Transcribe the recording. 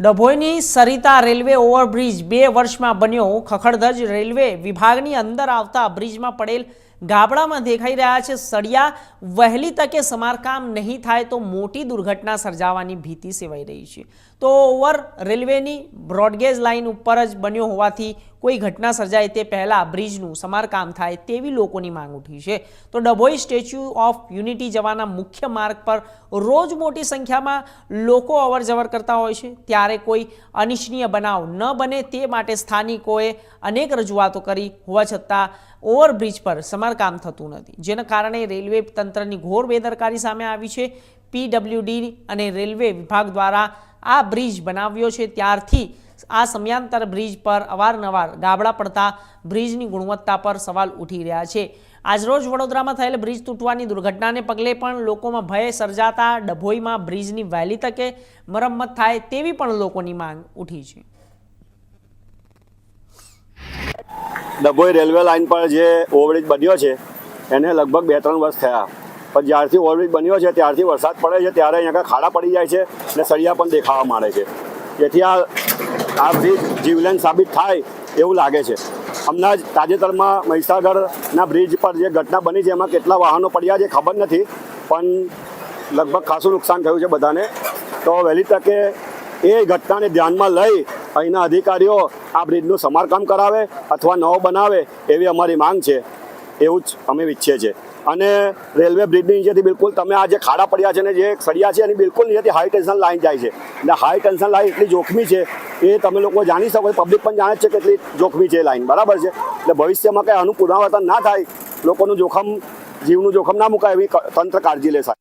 ડભોઈની Sarita railway overbridge બે વર્ષમાં બન્યો. ખખડધજ રેલવે વિભાગની અંદર આવતા બ્રિજમાં પડેલ ગાબડામાં દેખાઈ રહ્યા છે. સળિયા, વહેલી તકે સમારકામ નહીં થાય તો મોટી દુર્ઘટના સર્જાવાની ભીતિ સેવાઈ રહી છે. તો ઓવર રેલવેની બ્રોડગેજ લાઇન ઉપર જ બન્યો હોવાથી કોઈ ઘટના સર્જાય તે પહેલાં બ્રિજનું સમારકામ થાય તેવી લોકોની માંગ ઉઠી છે. તો ડભોઈ સ્ટેચ્યુ ઓફ યુનિટી જવાના મુખ્ય માર્ગ પર રોજ મોટી સંખ્યામાં લોકો અવર કરતા હોય છે. ત્યારે કોઈ અનિચ્છનીય બનાવ ન બને તે માટે સ્થાનિકોએ અનેક રજૂઆતો કરી. હોવા છતાં ઓવરબ્રિજ પર સમારકામ થતું નથી. જેના કારણે રેલવે તંત્રની ઘોર બેદરકારી સામે આવી છે. પીડબ્લ્યુડી અને રેલવે વિભાગ દ્વારા આ બ્રિજ બનાવ્યો છે ત્યારથી આ સમયાંતર બ્રિજ પર અવારનવાર ગાબડા પડતા બ્રિજની ગુણવત્તા પર સવાલ ઉઠી રહ્યા છે. આજરોજ વડોદરામાં થયેલ બ્રિજ તૂટવાની દુર્ઘટનાને પગલે પણ લોકોમાં ભય સર્જાતા ડભોઈમાં બ્રિજની વહેલી તકે મરમ્મત થાય તેવી પણ લોકોની માંગ ઉઠી છે. ડભોઈ રેલવે લાઇન પર જે ઓવરબ્રિજ બન્યો છે, એને લગભગ બે ત્રણ વર્ષ થયા. પણ જ્યારથી ઓવરબ્રિજ બન્યો છે, ત્યારથી વરસાદ પડે છે, ત્યારે અહીંયા ખાડા પડી જાય છે અને સળિયા પણ દેખાવા માંડે છે. જેથી આ આ બ્રિજ જીવલેન સાબિત થાય એવું લાગે છે. હમણાં જ તાજેતરમાં મહીસાગરના બ્રિજ પર જે ઘટના બની છે, એમાં કેટલા વાહનો પડ્યા છે, ખબર નથી, પણ લગભગ ખાસું નુકસાન થયું છે બધાને. તો વહેલી તકે એ ઘટનાને ધ્યાનમાં લઈ અહીંના અધિકારીઓ આ બ્રિજનું સમારકામ કરાવે અથવા નવો બનાવે એવી અમારી માંગ છે. એવું જ અમે ઈચ્છીએ છીએ. અને રેલવે બ્રિજની નીચેથી બિલકુલ તમે આ જે ખાડા પડ્યા છે ને જે સળિયા છે એની બિલકુલ નીચેથી હાઈ ટેન્શન લાઈન જાય છે. એટલે હાઈ ટેન્શન લાઈન એટલી જોખમી છે એ તમે લોકો જાણી શકો પબ્લિક પણ જાણે છે કે એટલી જોખમી છે એ લાઈન બરાબર છે? એટલે ભવિષ્યમાં કંઈ આનું પુનરાવર્તન ના થાય, લોકોનું જોખમ, જીવનું જોખમ ના મુકાય એવી તંત્ર કાળજી લેશે